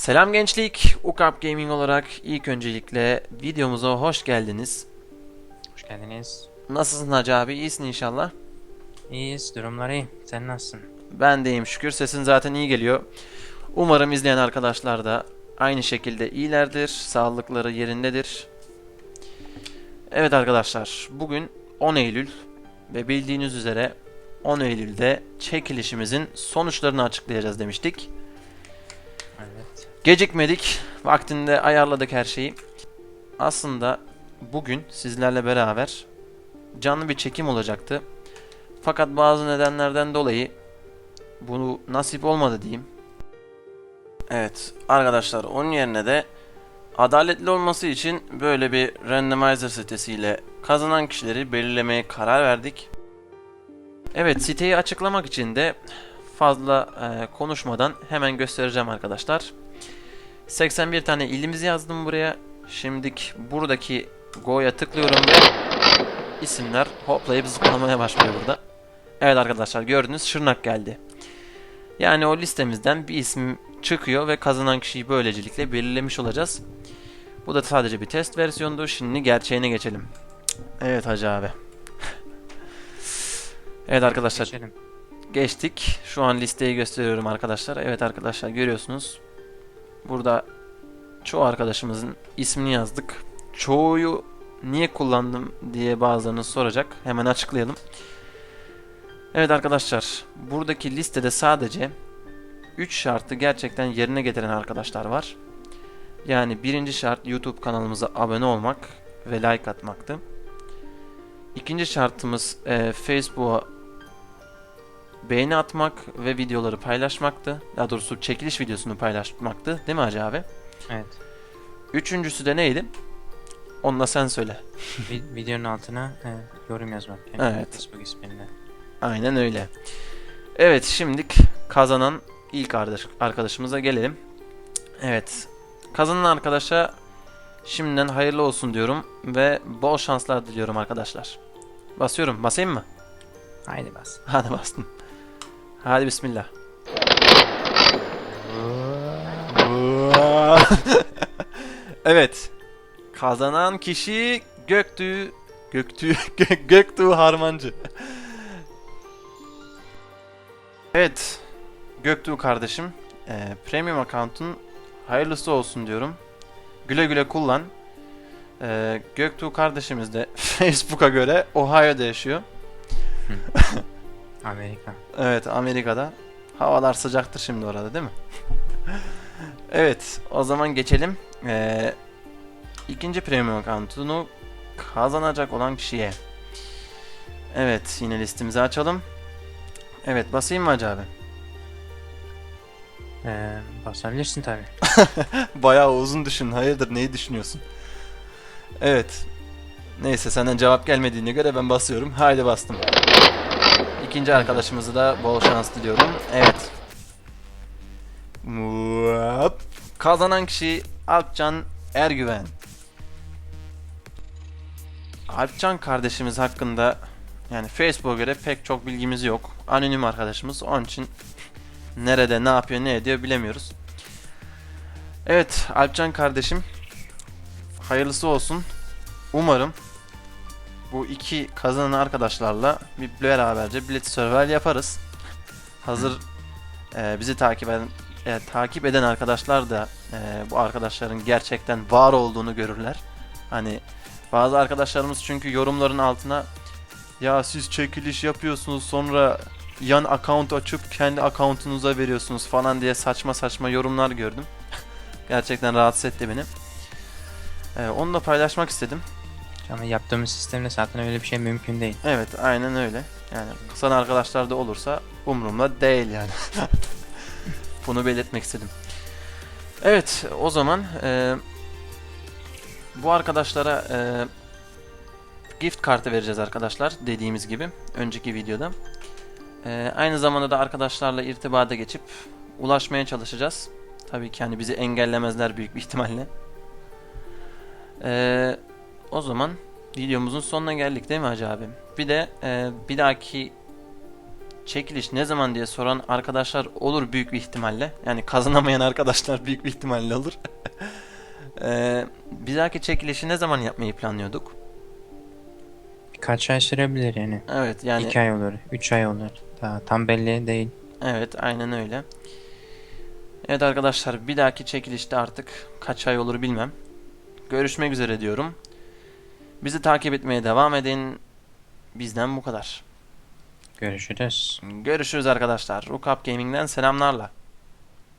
Selam gençlik, Ukap Gaming olarak ilk öncelikle videomuza hoş geldiniz. Hoş geldiniz. Nasılsın Hacı abi? İyisin inşallah. İyiyiz, durumlar iyi. Sen nasılsın? Ben de iyiyim şükür. Sesin zaten iyi geliyor. Umarım izleyen arkadaşlar da aynı şekilde iyilerdir, sağlıkları yerindedir. Evet arkadaşlar, bugün 10 Eylül ve bildiğiniz üzere 10 Eylül'de çekilişimizin sonuçlarını açıklayacağız demiştik. Gecikmedik. Vaktinde ayarladık her şeyi. Aslında bugün sizlerle beraber canlı bir çekim olacaktı. Fakat bazı nedenlerden dolayı bunu nasip olmadı diyeyim. Evet arkadaşlar onun yerine de adaletli olması için böyle bir randomizer sitesiyle kazanan kişileri belirlemeye karar verdik. Evet siteyi açıklamak için de fazla e, konuşmadan hemen göstereceğim arkadaşlar. 81 tane ilimizi yazdım buraya. Şimdilik buradaki Go'ya tıklıyorum ve isimler hoplayıp zıplamaya başlıyor burada. Evet arkadaşlar gördünüz Şırnak geldi. Yani o listemizden bir isim çıkıyor ve kazanan kişiyi böylecelikle belirlemiş olacağız. Bu da sadece bir test versiyondu. Şimdi gerçeğine geçelim. Evet Hacı abi. evet arkadaşlar Geçelim. geçtik. Şu an listeyi gösteriyorum arkadaşlar. Evet arkadaşlar görüyorsunuz. Burada çoğu arkadaşımızın ismini yazdık. Çoğuyu niye kullandım diye bazılarınız soracak. Hemen açıklayalım. Evet arkadaşlar, buradaki listede sadece 3 şartı gerçekten yerine getiren arkadaşlar var. Yani birinci şart YouTube kanalımıza abone olmak ve like atmaktı. İkinci şartımız e, Facebook'a beğeni atmak ve videoları paylaşmaktı. Daha doğrusu çekiliş videosunu paylaşmaktı. Değil mi Hacı abi? Evet. Üçüncüsü de neydi? Onu da sen söyle. Vi- videonun altına e, yorum yazmak. Yani Evet. Facebook isminde. Aynen öyle. Evet şimdilik kazanan ilk arkadaş, arkadaşımıza gelelim. Evet. Kazanan arkadaşa şimdiden hayırlı olsun diyorum ve bol şanslar diliyorum arkadaşlar. Basıyorum. Basayım mı? Haydi bas. Hadi bastım. Hadi bismillah. evet. Kazanan kişi Göktuğ Göktuğ Gö- Göktuğ Harmancı. evet. Göktuğ kardeşim, e, premium account'un hayırlısı olsun diyorum. Güle güle kullan. E, Göktuğ kardeşimiz de Facebook'a göre Ohio'da yaşıyor. Amerika. Evet Amerika'da. Havalar sıcaktır şimdi orada değil mi? evet o zaman geçelim. Ee, ikinci premium account'unu kazanacak olan kişiye. Evet yine listemizi açalım. Evet basayım mı Hacı abi? E, basabilirsin tabi. Bayağı uzun düşün. Hayırdır neyi düşünüyorsun? Evet. Neyse senden cevap gelmediğine göre ben basıyorum. Haydi bastım. İkinci arkadaşımızı da bol şans diliyorum. Evet. Hop. Kazanan kişi Alpcan Ergüven. Alpcan kardeşimiz hakkında yani Facebook'a göre pek çok bilgimiz yok. Anonim arkadaşımız. Onun için nerede ne yapıyor ne ediyor bilemiyoruz. Evet Alpcan kardeşim hayırlısı olsun. Umarım bu iki kazanan arkadaşlarla bir beraberce bilet survival yaparız. Hazır e, bizi takip eden e, takip eden arkadaşlar da e, bu arkadaşların gerçekten var olduğunu görürler. Hani bazı arkadaşlarımız çünkü yorumların altına ya siz çekiliş yapıyorsunuz sonra yan account açıp kendi accountunuza veriyorsunuz falan diye saçma saçma yorumlar gördüm. Gerçekten rahatsız etti beni. Ee, onu da paylaşmak istedim. Ama yaptığımız sistemde zaten öyle bir şey mümkün değil. Evet aynen öyle. Yani sana arkadaşlar da olursa umurumda değil yani. Bunu belirtmek istedim. Evet o zaman e, bu arkadaşlara e, gift kartı vereceğiz arkadaşlar dediğimiz gibi önceki videoda. E, aynı zamanda da arkadaşlarla irtibata geçip ulaşmaya çalışacağız. Tabii ki hani bizi engellemezler büyük bir ihtimalle. E, o zaman videomuzun sonuna geldik değil mi Hacı abi? Bir de e, bir dahaki çekiliş ne zaman diye soran arkadaşlar olur büyük bir ihtimalle. Yani kazanamayan arkadaşlar büyük bir ihtimalle olur. Ee, bir dahaki çekilişi ne zaman yapmayı planlıyorduk? Birkaç ay sürebilir yani. Evet yani 2 ay olur, 3 ay olur. Daha tam belli değil. evet aynen öyle. Evet arkadaşlar bir dahaki çekilişte artık kaç ay olur bilmem. Görüşmek üzere diyorum. Bizi takip etmeye devam edin. Bizden bu kadar. Görüşürüz. Görüşürüz arkadaşlar. Rukap Gaming'den selamlarla.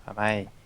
Bye bye.